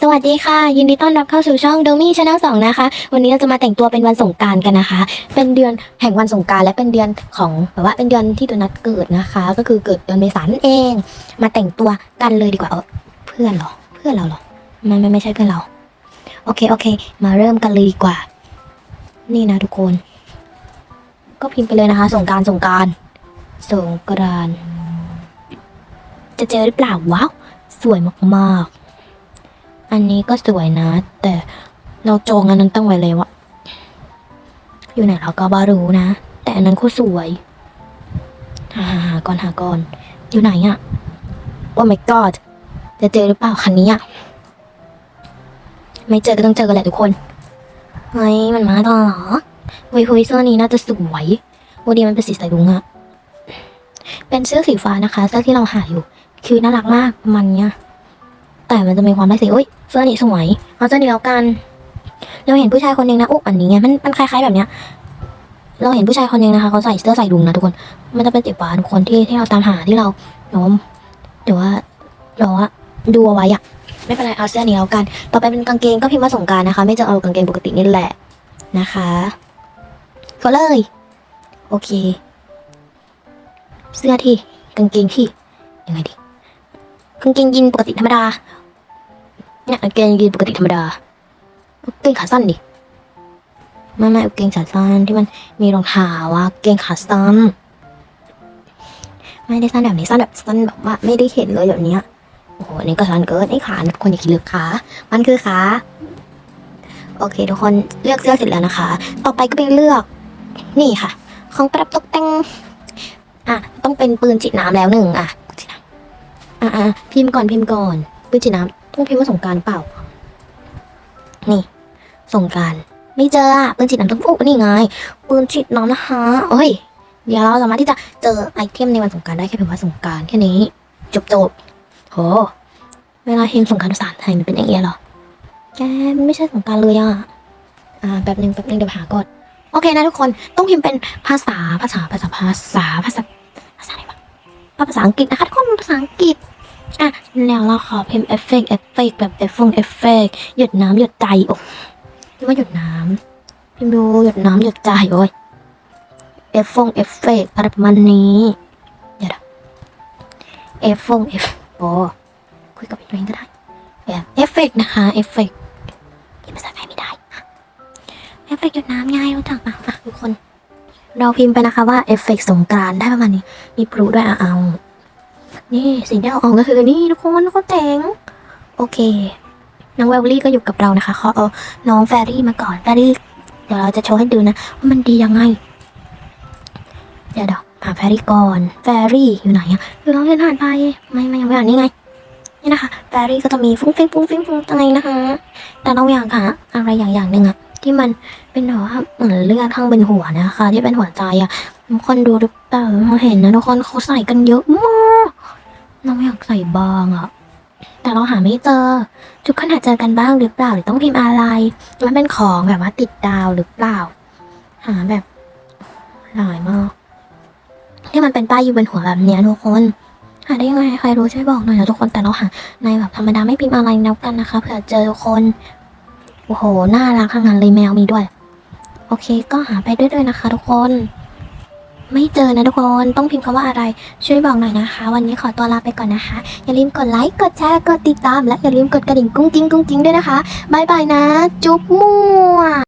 สวัสดีค่ะ ยินดีต้อนรับเข้าสู่ช่อง d o m i Channel 2นะคะ วันนี้เราจะมาแต่งตัวเป็นวันสงการกันนะคะ เป็นเดือนแห่งวันสงการและเป็นเดือนของแบบว่าเป็นเดือนที่ตัวนัดเกิดนะคะ ก็คือเกิดเดือนเมษายนเอง มาแต่งตัวกันเลยดีกว่าเออเพื่อนเหรอ เพื่อนเราเหรอไม่ไม่ไม่ใช่เพื่อนเรา โอเคโอเค มาเริ่มกันเลยดีกว่า นี่นะทุกคน ก็พิมพ์ไปเลยนะคะ สงการสงการสงกรานจะเจอหรือเปล่าว้าวสวยมากๆ อันนี้ก็สวยนะ แต่เราจองอันนั้นตั้งไว้เลยอะอยู่ไหนเราก็บารู้นะ แต่อันนั้นก็สวยหาหาหาก่อนหาก่อนอยู่ไหนอะโอ้ my god จะเจอหรือเปล่าคันนี้อะไม่เจอก็ต้องเจอกันแหละทุกคนเฮ้ยมันมาตอนเหรอเฮ้ยเฮ้ยเสื้อนี้น่าจะสวยวันนี้มันเป็นสีสายลุงอะเป็นเสื้อสีฟ้านะคะ เสื้อที่เราหาอยู่ คือน่ารักมากมันเนี้ย แต่มันจะมีความไม่สีอุ้ยเสื้อนี้สวยเอาเสื้อนี้แล้วกัน เราเห็นผู้ชายคนหนึ่งนะอุ๊อันนี้ไงมันมันคล้ายๆแบบเนี้ย เราเห็นผู้ชายคนหนึ่งนะคะเขาใส่เสื้อใส่ดุงนะทุกคน มันจะเป็นสีฟ้าทุกคนที่ที่เราตามหาที่เราโน้มหรือว่าเราว่าดูเอาไว้อะไม่เป็นไรเอาเสื้อนี้แล้วกัน ต่อไปเป็นกางเกงก็พิมพ์ว่าสงการนะคะ ไม่จะเอากางเกงปกตินี่แหละนะคะ ก็เลย โอเค เสื้อที่กางเกงที่ยังไงดี กางเกงยีนปกติธรรมดา เนี่ยกางเกงยีนปกติธรรมดากางเกงขาสั้นดิไม่ไม่กางเกงขาสั้นที่มันมีรองเท้าว่ากางเกงขาสั้น ไม่ได้สั้นแบบนี้สั้นแบบสั้นแบบว่าไม่ได้เห็นเลยแบบเนี้ยโอ้โหอันนี้ก็สั้นเกินไอ้ขาทุกคนอย่าคิดลึกขา มันคือขาโอเค ทุกคนเลือกเสื้อเสร็จแล้วนะคะ ต่อไปก็ไปเลือกนี่ค่ะ ของประดับตกแต่งอะต้องเป็นปืนฉีดน้ำแล้วหนึ่งอะ อ่าพิมพ์ก่อนพิมพ์ก่อนปืนฉีดน้ำต้องพิมพ์ว่าสงการเปล่า นี่ สงการไม่เจออะปืนฉีดน้ำต้องอุ๊นี่ไงปืนฉีดน้ำนะคะโอ้ย เดี๋ยวเราสามารถที่จะเจอไอเทมในวันสงการได้แค่เพียงว่าสงการแค่นี้ จบจบโหเวลาพิมพ์สงการภาษาไทยมันเป็นอย่างเงี้ยหรอแกไม่ใช่สงการเลยอะอ่าแป๊บนึงแป๊บนึงเดี๋ยวหาก่อนโอเคนะทุกคนต้องพิมพ์เป็นภาษาภาษาภาษาภาษาภาษาภาษาอะไรวะภาษาอังกฤษนะคะทุกคนภาษาอังกฤษ อะแล้วเราขอเพิ่มเอฟเฟกต์เอฟเฟกต์แบบเอฟฟงเอฟเฟกต์หยดน้ำหยดใจโอ้พิมพ์ว่าหยดน้ำพิมพ์ดูหยดน้ำหยดใจโอ้ยเอฟฟงเอฟเฟกต์อะไรประมาณนี้เดี๋ยวเอฟฟงเอฟโอ้คุยกับตัวเองก็ได้แบบเอฟเฟกต์นะคะเอฟเฟกต์เขียนภาษาไทยไม่ได้เอฟเฟกต์หยดน้ำง่ายรู้จักปะอะทุกคน เราพิมพ์ไปนะคะว่าเอฟเฟกต์สงกรานได้ประมาณนี้ มีพลุด้วยอะเอา นี่สิ่งที่เอาออกก็คือนี่ทุกคนเขาเจ๋งโอเคน้องแวลลี่ก็อยู่กับเรานะคะเขอเอาน้องแฟรี่มาก่อนแฟรี่เดี๋ยวเราจะโชว์ให้ดูนะว่ามันดียังไง เดี๋ยวเดี๋ยวหาแฟรี่ก่อนแฟรี่อยู่ไหนอะคือเราเล่นผ่านไปไม่ไม่ยังไม่อ่านนี่ไงนี่นะคะแฟรี่ก็จะมีฟุ้งฟิ้งฟุ้งฟิ้งฟุ้งอะไรนะคะ แต่เราอยากหาอะไรอย่างอย่างหนึ่งอะที่มันเป็นแบบว่าเหมือนเลือดข้างบนหัวนะคะ ที่เป็นหัวใจอะคนดูหรือเปล่าเห็นนะทุกคนเขาใส่กันเยอะมาก เราอยากใส่บางอะแต่เราหาไม่เจอ ทุกคนหาเจอกันบ้างหรือเปล่าหรือต้องพิมพ์อะไร มันเป็นของแบบว่าติดดาวหรือเปล่า หาแบบหลายมากที่มันเป็นป้ายอยู่บนหัวแบบเนี้ยทุกคนหาได้ยังไงใครรู้ช่วยบอกหน่อยนะทุกคนแต่เราหาในแบบธรรมดาไม่พิมพ์อะไรแล้วกันนะคะเผื่อเจอทุกคนโอ้โหน่ารักขนาดเลยแมวมีด้วย โอเคก็หาไปด้วยๆนะคะ ทุกคน ไม่เจอนะทุกคน ต้องพิมพ์คำว่าอะไร ช่วยบอกหน่อยนะคะ วันนี้ขอตัวลาไปก่อนนะคะ อย่าลืมกดไลค์ กดแชร์ กดติดตาม และอย่าลืมกดกระดิ่งกุ้งกิ้งกุ้งกิ้งด้วยนะคะบายบายนะ จุ๊บมั่ว